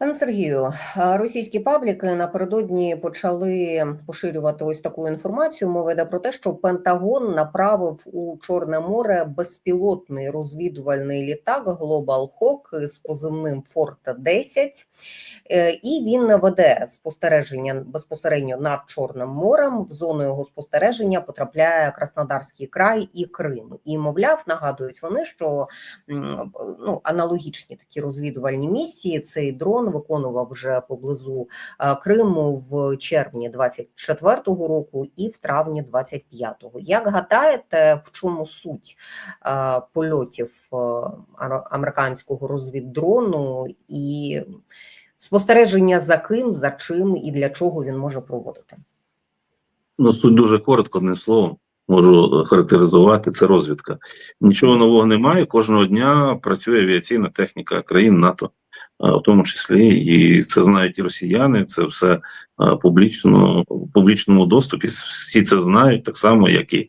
Пане Сергію, російські пабліки напередодні почали поширювати ось таку інформацію. Мова йде про те, що Пентагон направив у Чорне море безпілотний розвідувальний літак Global Hawk з позивним Форта 10 Е, і він веде спостереження безпосередньо над Чорним морем. В зону його спостереження потрапляє Краснодарський край і Крим. І мовляв, нагадують вони, що ну аналогічні такі розвідувальні місії. Цей дрон виконував вже поблизу е, Криму в червні 24-го року і в травні 25-го. Як гадаєте, в чому суть е, польотів е, американського розвіддрону і спостереження за ким, за чим і для чого він може проводити? Ну, суть дуже коротко, одним словом, можу характеризувати. Це розвідка. Нічого нового немає. Кожного дня працює авіаційна техніка країн НАТО, в тому числі, і це знають і росіяни. Це все публічно в публічному доступі. Всі це знають, так само, як і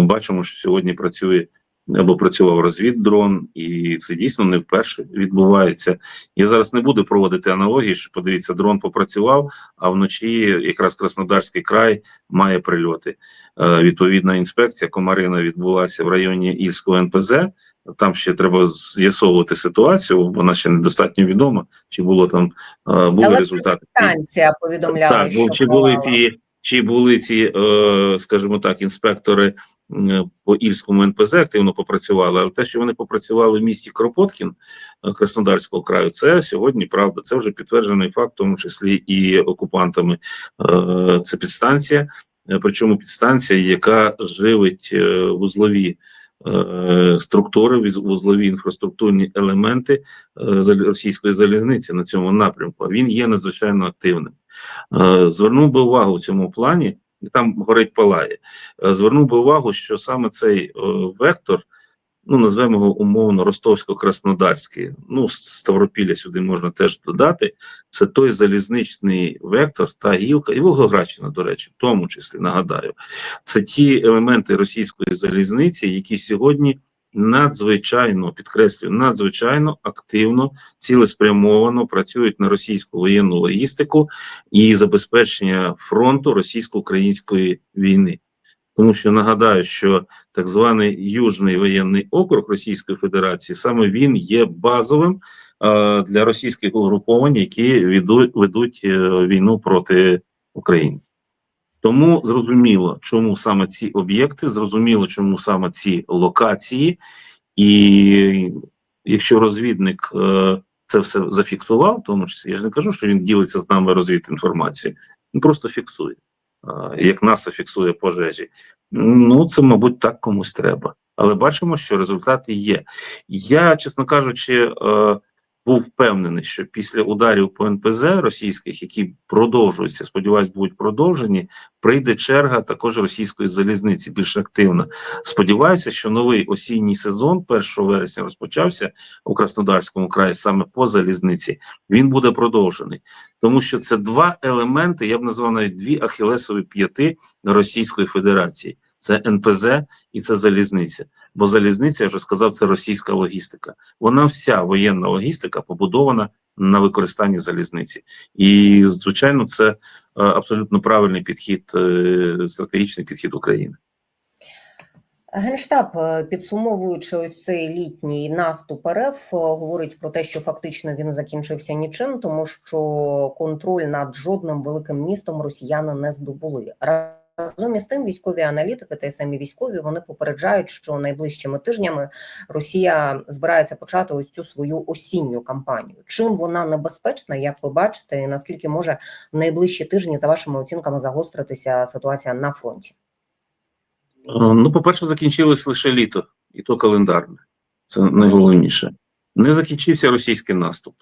бачимо, що сьогодні працює. Або працював розвіддрон, і це дійсно не вперше відбувається. Я зараз не буду проводити аналогії, що подивіться, дрон попрацював, а вночі якраз Краснодарський край має прильоти. Е, відповідна інспекція Комарина відбулася в районі Ільського НПЗ. Там ще треба з'ясовувати ситуацію. Вона ще недостатньо відома. Чи було там е, були результати? Станція повідомляла, Так, що бо чи були ті, чи були ці, е, скажімо так, інспектори по Ільському НПЗ активно попрацювали, але те, що вони попрацювали в місті Кропоткін е, Краснодарського краю, це сьогодні правда. Це вже підтверджений факт, в тому числі і окупантами. Е, Це підстанція, е, причому підстанція, яка живить е, вузлові. е, Структури вузлові інфраструктурні елементи е, російської залізниці на цьому напрямку. Він є надзвичайно активним. Е, Звернув би увагу в цьому плані, там горить палає. Е, Звернув би увагу, що саме цей е, вектор, ну назвемо його умовно Ростовсько-Краснодарський, ну Ставропілля сюди можна теж додати. Це той залізничний вектор та гілка, і Волгоградщина, до речі, в тому числі нагадаю, це ті елементи російської залізниці, які сьогодні. Надзвичайно підкреслюю, надзвичайно активно, цілеспрямовано працюють на російську воєнну логістику і забезпечення фронту російсько-української війни. Тому що нагадаю, що так званий Южний воєнний округ Російської Федерації саме він є базовим е, для російських угруповань, які ведуть, е, війну проти України. Тому зрозуміло, чому саме ці об'єкти, зрозуміло, чому саме ці локації, і якщо розвідник е, це все зафіксував, в тому числі я ж не кажу, що він ділиться з нами розвідінформацією, він просто фіксує, е, як НАСА фіксує пожежі. Ну це, мабуть, так комусь треба. Але бачимо, що результати є. Я, чесно кажучи, е, був впевнений, що після ударів по НПЗ російських, які продовжуються, сподіваюсь, будуть продовжені, прийде черга також російської залізниці більш активна. Сподіваюся, що новий осінній сезон 1 вересня розпочався у Краснодарському краї саме по залізниці. Він буде продовжений, тому що це два елементи. Я б назвав навіть дві ахілесові п'яти Російської Федерації. Це НПЗ і це залізниця. Бо залізниця, я вже сказав, це російська логістика. Вона вся воєнна логістика побудована на використанні залізниці, і звичайно, це е, абсолютно правильний підхід, е, стратегічний підхід України. Генштаб, е, підсумовуючи ось цей літній наступ РФ, говорить про те, що фактично він закінчився нічим, тому що контроль над жодним великим містом росіяни не здобули. Разом із тим, військові аналітики та й самі військові вони попереджають, що найближчими тижнями Росія збирається почати ось цю свою осінню кампанію. Чим вона небезпечна, як ви бачите, і наскільки може в найближчі тижні, за вашими оцінками, загостритися ситуація на фронті? Ну, по-перше, закінчилось лише літо, і то календарне. Це найголовніше. Не закінчився російський наступ.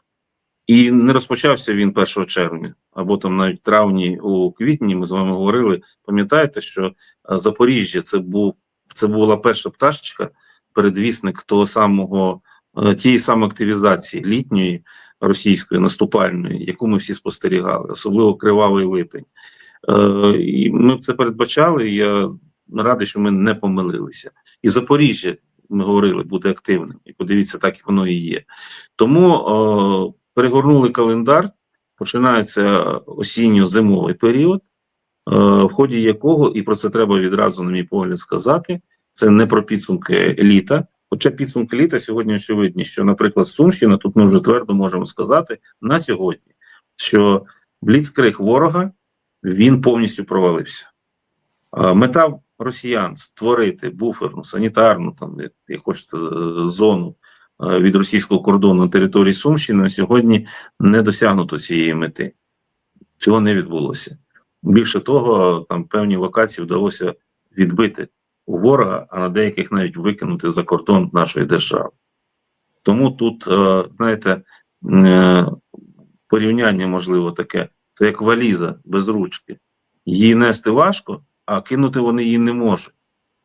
І не розпочався він 1 червня, або там навіть травні, у квітні ми з вами говорили. Пам'ятаєте, що е, Запоріжжя це був це була перша пташечка, передвісник того самого е, тієї самої активізації літньої російської наступальної, яку ми всі спостерігали, особливо кривавий липень. Е, І ми це передбачали. і Я радий, що ми не помилилися. І Запоріжжя, ми говорили, буде активним. І подивіться, так воно і є. Тому, перегорнули календар, починається осінньо-зимовий період, е, в ході якого, і про це треба відразу, на мій погляд, сказати, це не про підсумки літа. Хоча підсумки літа сьогодні очевидні, що, наприклад, Сумщина, тут ми вже твердо можемо сказати на сьогодні, що бліцкриг ворога він повністю провалився. Мета росіян створити буферну, санітарну, там, як, хочете, е, зону е, від російського кордону на території Сумщини сьогодні не досягнуто цієї мети. Цього не відбулося. Більше того, там певні локації вдалося відбити у ворога, а на деяких навіть викинути за кордон нашої держави. Тому тут, е, знаєте, е, порівняння можливо таке: це як валіза без ручки. Її нести важко, а кинути вони її не можуть.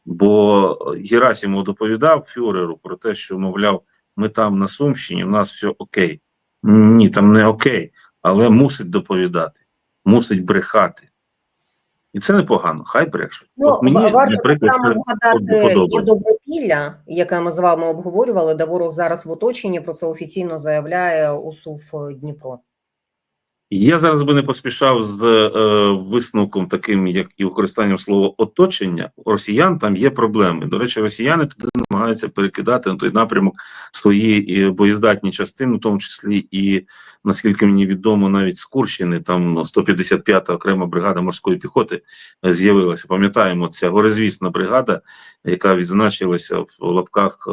Бо Герасимов доповідав Фюреру про те, що, мовляв, ми там на Сумщині, в нас все окей. Ні, там не окей, але мусить доповідати, мусить брехати. І це непогано, хай брешуть. Ну, От мені, варто так само згадати є. Добропілля, яке ми з вами обговорювали, де ворог зараз в оточенні. Про це офіційно заявляє УСУФ Дніпро. Я зараз би не поспішав з е, висновком, таким як і використанням слова оточення. Росіян там є проблеми. До речі, росіяни туди намагаються перекидати на той напрямок свої е, боєздатні частини, в тому числі і наскільки мені відомо, навіть з Курщини, там 155-та окрема бригада морської піхоти е, з'явилася. Пам'ятаємо, ця горизвісна бригада, яка відзначилася в лапках.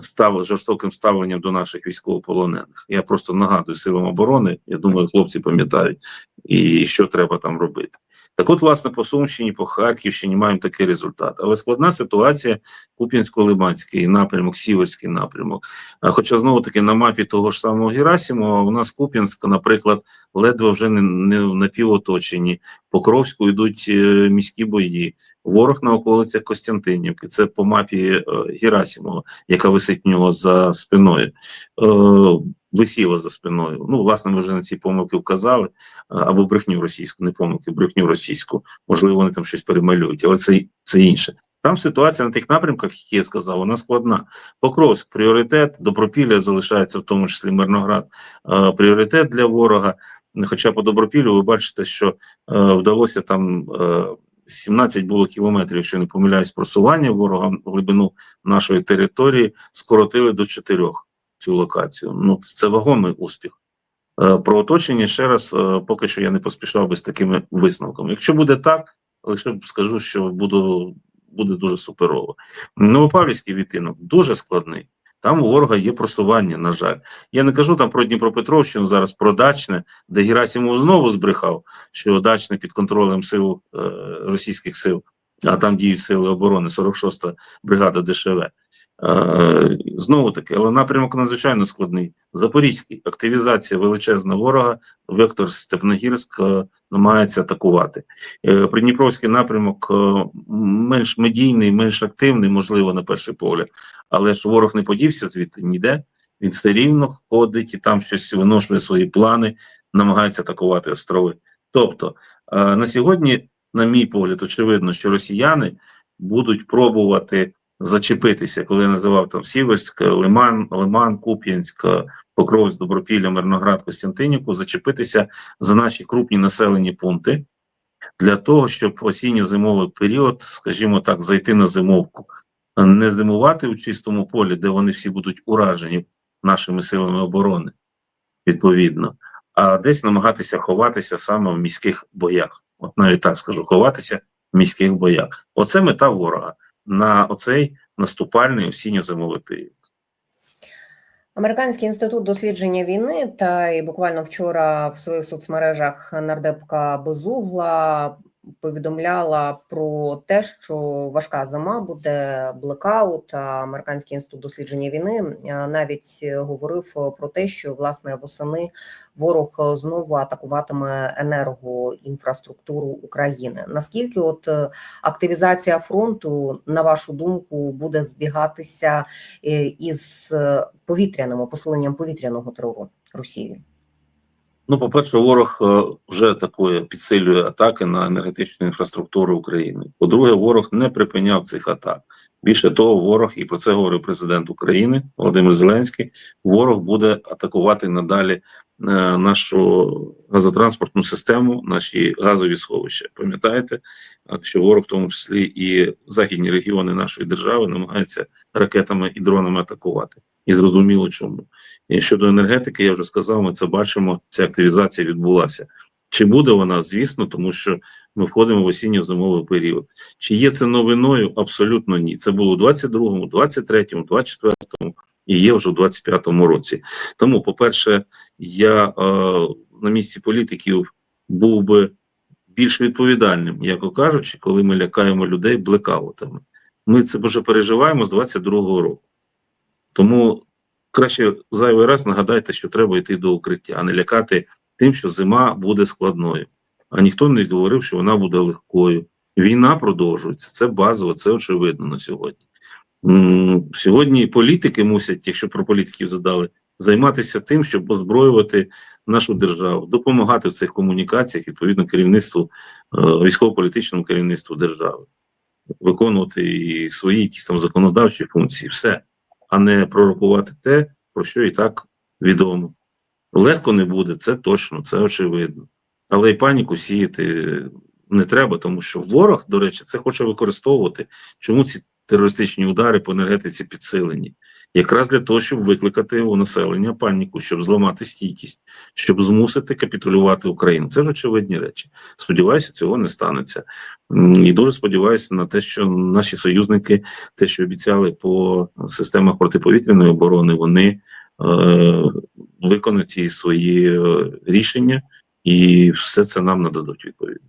Став жорстоким ставленням до наших військовополонених. Я просто нагадую силам оборони. Я думаю, хлопці пам'ятають і що треба там робити. Так, от, власне, по Сумщині, по Харківщині маємо такий результат. Але складна ситуація Куп'янсько-Лиманський напрямок, Сіверський напрямок. Хоча знову таки на мапі того ж самого Герасимова, у нас Куп'янськ, наприклад, ледве вже не, не напівоточені. Покровську йдуть е, міські бої. Ворог на околицях Костянтинівки. Це по мапі е, Герасимова яка висить в нього за спиною, е, висіла за спиною. Ну, власне, ми вже на ці помилки вказали, е, або брехню російську, не помилки, брехню російську. Можливо, вони там щось перемалюють, але це, це інше. Там ситуація на тих напрямках, які я сказав, вона складна. Покровськ пріоритет, Добропілля залишається в тому числі Мирноград, е, пріоритет для ворога. Хоча по Добропіллю ви бачите, що е, вдалося там. Е, 17 було кілометрів, якщо не помиляюсь, просування ворога в глибину нашої території скоротили до чотирьох цю локацію. Ну це вагомий успіх. Е, Про оточення ще раз е, поки що я не поспішав би з такими висновками. Якщо буде так, лише скажу, що буду, буде дуже суперово. Новопавлівський відтинок дуже складний. Там у ворога є просування, на жаль. Я не кажу там про Дніпропетровщину, зараз про Дачне, де Герасимов знову збрехав, що Дачне під контролем сил е, російських сил, а там діють сили оборони, 46-та бригада ДШВ. Е, знову таки, але напрямок надзвичайно складний. Запорізький активізація величезна ворога, вектор Степногірськ е, намагається атакувати. Е, Придніпровський напрямок е, менш медійний, менш активний, можливо, на перший погляд, але ж ворог не подівся звідти ніде. Він все рівно ходить і там щось виношує свої плани, намагається атакувати острови. Тобто е, на сьогодні, на мій погляд, очевидно, що росіяни будуть пробувати зачепитися, коли я називав там Сіверськ, Лиман, Лиман, Куп'янськ, Покровськ, Добропілля, Мирноград, Костянтинівку, зачепитися за наші крупні населені пункти для того, щоб осінньо-зимовий період, скажімо так, зайти на зимовку, не зимувати у чистому полі, де вони всі будуть уражені нашими силами оборони, відповідно, а десь намагатися ховатися саме в міських боях. От навіть так скажу, ховатися в міських боях. Оце мета ворога на оцей наступальний осінньо-зимовий період. Американський інститут дослідження війни та і буквально вчора в своїх соцмережах нардепка Безугла повідомляла про те, що важка зима буде блекаут. Американський інститут дослідження війни е, навіть говорив про те, що власне восени ворог знову атакуватиме енергоінфраструктуру України. Наскільки от е, активізація фронту, на вашу думку, буде збігатися е, із повітряним посиленням повітряного терору Росією? Ну, по-перше, ворог е, вже атакує, підсилює атаки на енергетичну інфраструктуру України. По-друге, ворог не припиняв цих атак. Більше того, ворог, і про це говорив президент України Володимир Зеленський. Ворог буде атакувати надалі е, нашу газотранспортну систему, наші газові сховища. Пам'ятаєте, що ворог, в тому числі і західні регіони нашої держави, намагається ракетами і дронами атакувати. І зрозуміло чому. І щодо енергетики, я вже сказав, ми це бачимо. Ця активізація відбулася. Чи буде вона? Звісно, тому що ми входимо в осінньо-зимовий період. Чи є це новиною? Абсолютно ні. Це було у 22-му, 23-му, 24-му і є вже у 25-му році. Тому, по-перше, я е, на місці політиків був би більш відповідальним, яко кажучи, коли ми лякаємо людей блекаутами. Ми це вже переживаємо з 22-го року. Тому краще зайвий раз нагадайте, що треба йти до укриття, а не лякати тим, що зима буде складною. А ніхто не говорив, що вона буде легкою. Війна продовжується. Це базово, це очевидно на сьогодні. Сьогодні політики мусять, якщо про політиків задали, займатися тим, щоб озброювати нашу державу, допомагати в цих комунікаціях відповідно керівництву, е, військово-політичному керівництву держави, виконувати і свої якісь там законодавчі функції, все, а не пророкувати те, про що і так відомо. Легко не буде, це точно, це очевидно. Але й паніку сіяти не треба, тому що ворог, до речі, це хоче використовувати. Чому ці терористичні удари по енергетиці підсилені? Якраз для того, щоб викликати у населення паніку, щоб зламати стійкість, щоб змусити капітулювати Україну. Це ж очевидні речі. Сподіваюся, цього не станеться. І дуже сподіваюся на те, що наші союзники, те, що обіцяли по системах протиповітряної оборони, вони е, виконують ці свої е, рішення, і все це нам нададуть відповідно.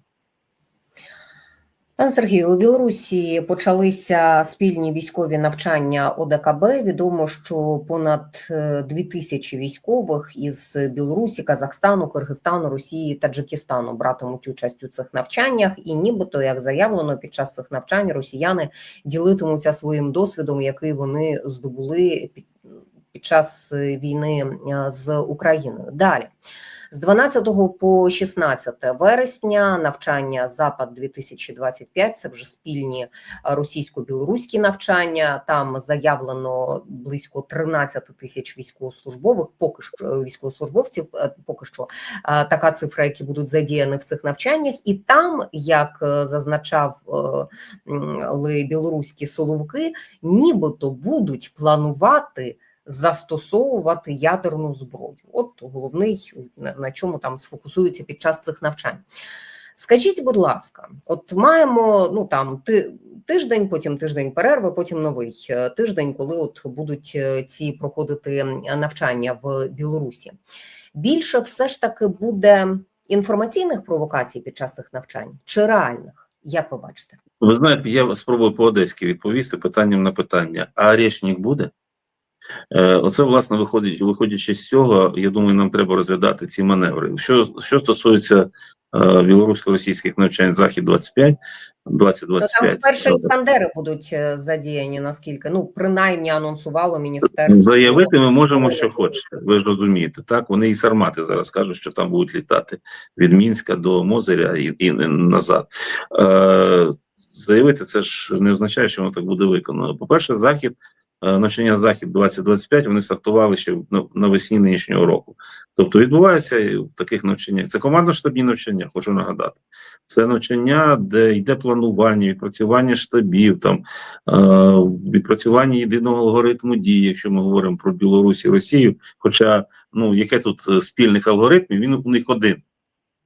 Пане Сергію, у Білорусі почалися спільні військові навчання ОДКБ. Відомо, що понад е, дві тисячі військових із Білорусі, Казахстану, Киргизстану, Росії, Таджикистану братимуть участь у цих навчаннях, і нібито, як заявлено, під час цих навчань росіяни ділитимуться своїм досвідом, який вони здобули під, під час е, війни е, з Україною. Далі. З 12 по 16 вересня навчання Запад 2025 це вже спільні е, російсько-білоруські навчання. Там заявлено близько 13 тисяч військовослужбових, поки що е, військовослужбовців, е, поки що така цифра, які будуть задіяні в цих навчаннях, і там, як зазначав білоруські соловки, нібито будуть планувати застосовувати ядерну зброю. От головний на, чому там сфокусуються під час цих навчань. Скажіть, будь ласка, от маємо ну там ти, тиждень, потім тиждень перерви, потім новий е, тиждень, коли от будуть е, ці проходити навчання в Білорусі. Більше все ж таки буде інформаційних провокацій під час цих навчань чи реальних? Як ви бачите? Ви знаєте, я спробую по-одеськи відповісти питанням на питання: а речник буде? Е, Оце, власне, виходить, виходячи з цього, я думаю, нам треба розглядати ці маневри. Що, що стосується е, білорусько-російських навчань Захід 25, То там 2025, перші іскандери будуть е, задіяні, наскільки ну принаймні анонсувало міністерство. Заявити ми можемо, що хочете. Ви ж розумієте, так вони і сармати зараз кажуть, що там будуть літати від Мінська до Мозеля і, і назад. Е, заявити це ж не означає, що воно так буде виконано. По перше, захід. Е, Навчання захід 2025 вони стартували ще навесні нинішнього року. Тобто відбувається в таких навчаннях. Це командно-штабні навчання, хочу нагадати. Це навчання, де йде планування, відпрацювання штабів, там е, відпрацювання єдиного алгоритму дій, якщо ми говоримо про Білорусь і Росію. Хоча ну яке тут е, спільних алгоритмів, він у них один.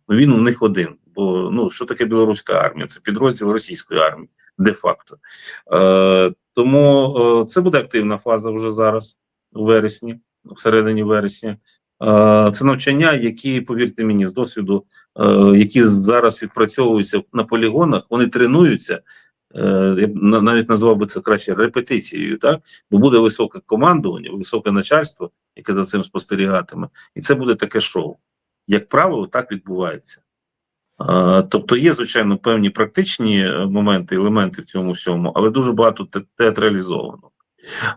Він у них один. Бо ну що таке білоруська армія? Це підрозділ російської армії, де-факто. Е, тому е, це буде активна фаза вже зараз, у вересні, всередині вересня. Е, це навчання, які, повірте мені, з досвіду, е, які зараз відпрацьовуються на полігонах, вони тренуються. Я б на- навіть назвав би це краще репетицією, так бо буде високе командування, високе начальство, яке за цим спостерігатиме, і це буде таке шоу. Як правило, так відбувається. Тобто є, звичайно, певні практичні е, моменти, елементи в цьому всьому, але дуже багато театралізовано.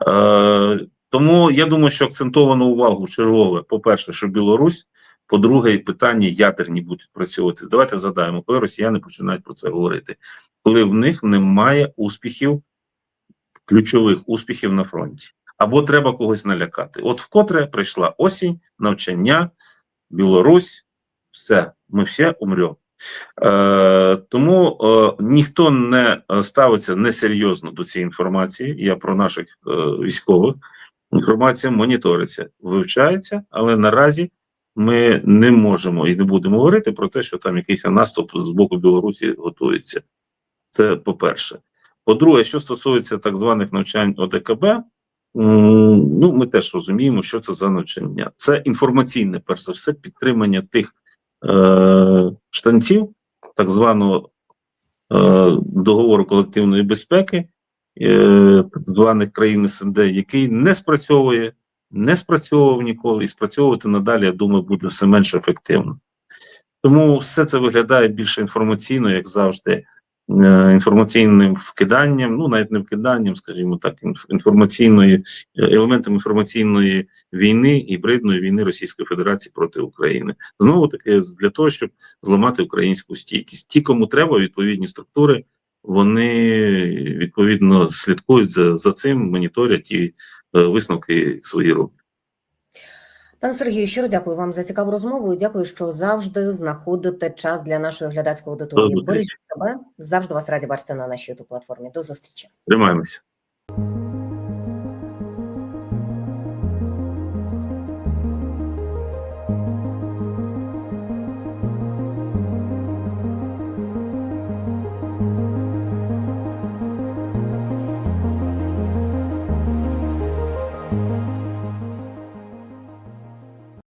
Е, Тому я думаю, що акцентовано увагу чергове, по-перше, що Білорусь, по-друге, питання ядерні будуть працювати. Давайте задаємо, коли росіяни починають про це говорити, коли в них немає успіхів ключових успіхів на фронті. Або треба когось налякати. От вкотре прийшла осінь, навчання, Білорусь, все, ми всі умремо. Е, тому е, ніхто не ставиться несерйозно до цієї інформації. Я про наших е, військових. Інформація моніториться, вивчається, але наразі ми не можемо і не будемо говорити про те, що там якийсь наступ з боку Білорусі готується. Це по-перше. По-друге, що стосується так званих навчань ОДКБ, ну ми теж розуміємо, що це за навчання. Це інформаційне, перш за все, підтримання тих е, штанців, так званого е, договору колективної безпеки, е, так званих країн СНД, який не спрацьовує, не спрацьовував ніколи, і спрацьовувати надалі, я думаю, буде все менш ефективно. Тому все це виглядає більше інформаційно, як завжди, інформаційним вкиданням, ну навіть не вкиданням, скажімо так, інф- інформаційної е, елементом інформаційної війни, гібридної війни Російської Федерації проти України. Знову таки для того, щоб зламати українську стійкість. Ті, кому треба, відповідні структури, вони відповідно слідкують за, за цим, моніторять і е, висновки свої роблять. Пане Сергію, щиро дякую вам за цікаву розмову і дякую, що завжди знаходите час для нашої глядацької аудиторії. Бережіть себе. Завжди вас раді бачити на нашій youtube платформі. До зустрічі. Тримаємося.